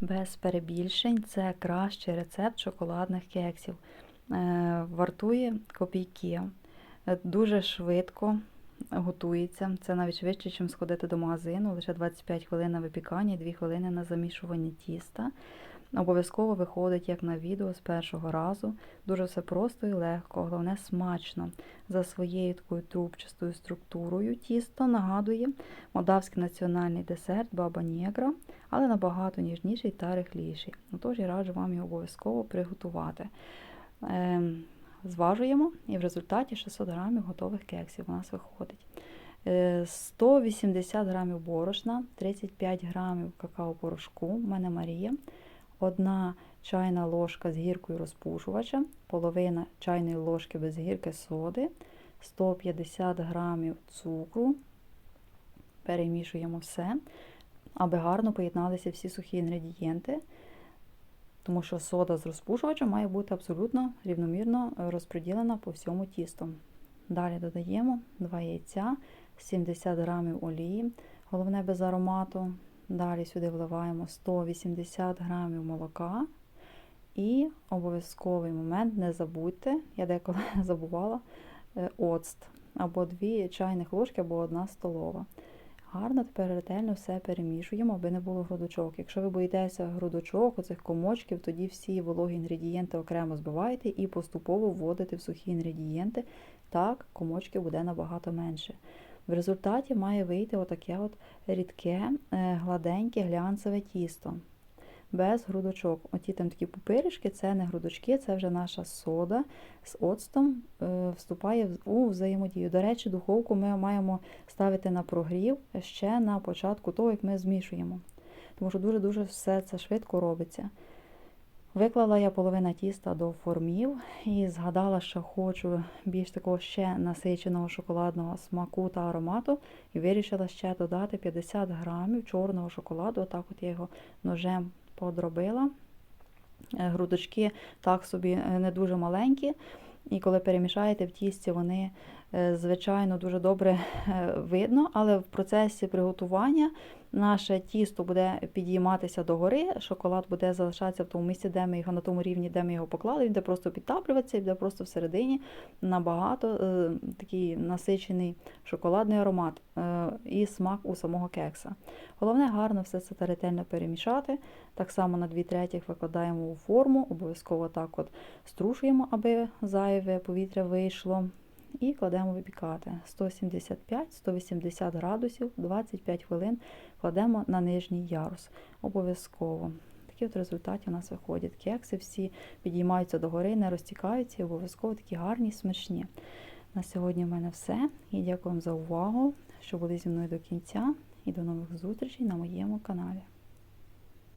Без перебільшень це кращий рецепт шоколадних кексів. Е, Вартує копійки. Е, Дуже швидко готується. Це навіть швидше, ніж сходити до магазину. Лише 25 хвилин на випікання і 2 хвилини на замішування тіста. Обов'язково виходить як на відео з першого разу. Дуже все просто і легко, головне смачно. За своєю такою трубчастою структурою тісто нагадує молдавський національний десерт Баба Нєгра, але набагато ніжніший та рихліший. Отож, я раджу вам його обов'язково приготувати. Ем, Зважуємо, і в результаті 600 грамів готових кексів у нас виходить. Е, 180 грамів борошна, 35 грамів какао-порошку, у мене Марія, одна чайна ложка з гіркою розпушувача, половина чайної ложки без гірки соди, 150 грамів цукру. Перемішуємо все, аби гарно поєдналися всі сухі інгредієнти тому що сода з розпушувачем має бути абсолютно рівномірно розподілена по всьому тісту. Далі додаємо 2 яйця, 70 грамів олії, головне без аромату. Далі сюди вливаємо 180 грамів молока. І обов'язковий момент, не забудьте, я деколи забувала, е, оцт або 2 чайних ложки, або 1 столова. Гарно тепер ретельно все перемішуємо, аби не було грудочок. Якщо ви боїтеся грудочок, оцих комочків, тоді всі вологі інгредієнти окремо збиваєте і поступово вводите в сухі інгредієнти. Так, комочків буде набагато менше. В результаті має вийти отаке от рідке, гладеньке, глянцеве тісто. Без грудочок. Оті там такі пупиришки, це не грудочки, це вже наша сода з оцтом е, вступає у взаємодію. До речі, духовку ми маємо ставити на прогрів ще на початку того, як ми змішуємо. Тому що дуже-дуже все це швидко робиться. Виклала я половина тіста до формів і згадала, що хочу більш такого ще насиченого шоколадного смаку та аромату, і вирішила ще додати 50 грамів чорного шоколаду. Отак от я його ножем подробила. Е, Грудочки так собі е, не дуже маленькі. І коли перемішаєте в тісті, вони, звичайно, дуже добре видно, але в процесі приготування наше тісто буде підійматися догори, шоколад буде залишатися в тому місці, де ми його на тому рівні, де ми його поклали, він буде просто підтаплюватися і буде просто всередині набагато е, такий насичений шоколадний аромат е, і смак у самого кекса. Головне, гарно все це ретельно перемішати. Так само на 2 третіх викладаємо у форму, обов'язково так от струшуємо, аби зайве повітря вийшло. І кладемо випікати 175-180 градусів, 25 хвилин кладемо на нижній ярус. Обов'язково. Такі от результати у нас виходять. Кекси всі підіймаються догори, не розтікаються і обов'язково такі гарні, смачні. На сьогодні в мене все. І дякую вам за увагу, що були зі мною до кінця. І до нових зустрічей на моєму каналі.